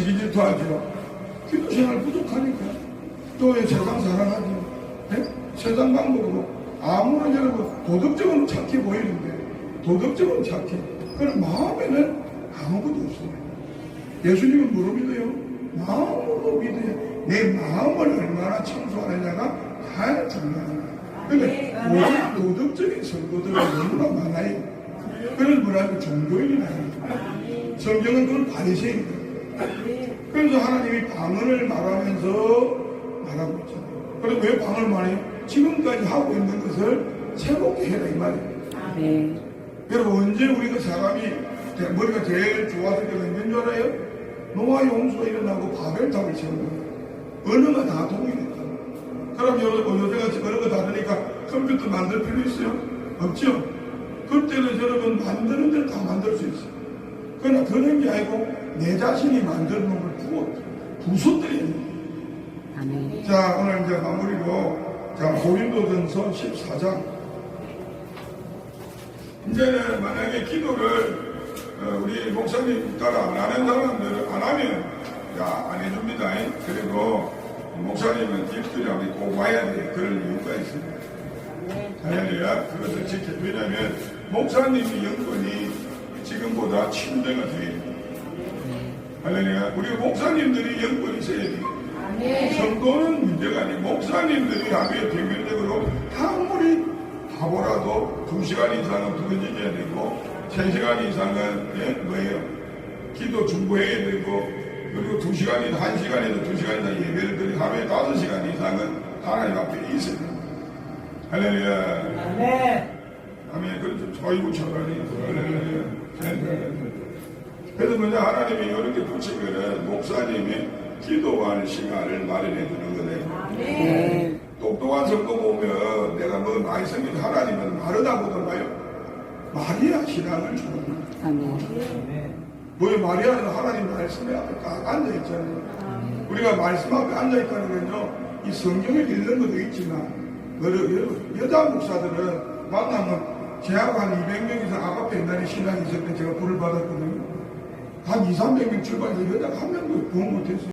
시기 질투하죠. 기도 생활 부족하니까. 또왜 세상 사랑하죠. 예? 세상 방법으로 아무런 여러분 도덕적으로 착해 보이는데 도덕적으로 착해. 그럼 마음에는 아무것도 없습니다. 예수님은 뭐로 믿어요? 마음으로 믿어요. 내 마음을 얼마나 청소하느냐가 중요한 거예요. 근데 모든 도덕적인 선거들은 너무나 많아요. 그걸 뭐라고 종교인이라는 거예요. 성경은 그걸 바리새인이에요. 그래서 하나님이 방언을 말하면서 말하고 있잖아요. 그럼 왜 방언을 말해요? 지금까지 하고 있는 것을 새롭게 해라 이 말이에요. 네. 여러분 언제 우리가 사람이 대- 머리가 제일 좋았을 때가 언제인 줄 알아요? 노아의 홍수가 일어나고 바벨탑을 세운 거예요. 언어가 다 통일이 됐다. 그럼 여러분 요새가 언어가 다르니까 컴퓨터 만들 필요 있어요? 없죠? 그때는 여러분 만드는 데를 다 만들 수 있어요. 그러나 그런 게 아니고 내 자신이 만드는 놈을 부어 거예요. 아멘. 자, 오늘 이제 마무리로, 자, 고린도전서 14장. 이제는 만약에 기도를, 어, 우리 목사님 따라 안 하는 사람들은 안 하면, 야, 안 해줍니다. 그리고 목사님은 우리 꼭 와야 돼. 그럴 이유가 있습니다. 할렐루야. 그것을 지켜. 왜냐면, 목사님의 영권이 지금보다 7배가 돼요. 할렐루야. 우리 목사님들이 영권이 있어야 돼요. 성도는 문제가 아니에요. 목사님들이 하루에 평균적으로 아무리 바보라도 두 시간 이상은 부르짖어야 되고 세 시간 이상은 예, 뭐예요? 기도 중보해야 되고 그리고 두 시간이나 한 시간에도 두 시간이나 예배를 드리 하루에 다섯 시간 이상은 하나님 앞에 있어야 됩니다. 할렐루야. 아멘. 그래서 저희고 저가니 할렐루야. 그래서 먼저 하나님이 이렇게 붙이면은 목사님이 기도할 시간을 마련해 주는 거네요. 네. 똑똑한 성도 보면 내가 뭐 많이 생긴 하나님은 마르다 보던가요? 마리아 신앙을 주는 거예요. 아멘. 왜 마리아는 하나님 말씀에 앞에 딱 앉아 있잖아요. 우리가 말씀 앞에 앉아 있다는 건요, 이 성경을 읽는 것도 있지만, 여러, 여자 목사들은 만나면 제하고 한 200명 이상 아가페 옛날에 신앙이 있을 때 제가 불을 받았거든요. 한 2, 300명 출발해서 여자가 한 명도 구원 못했어요.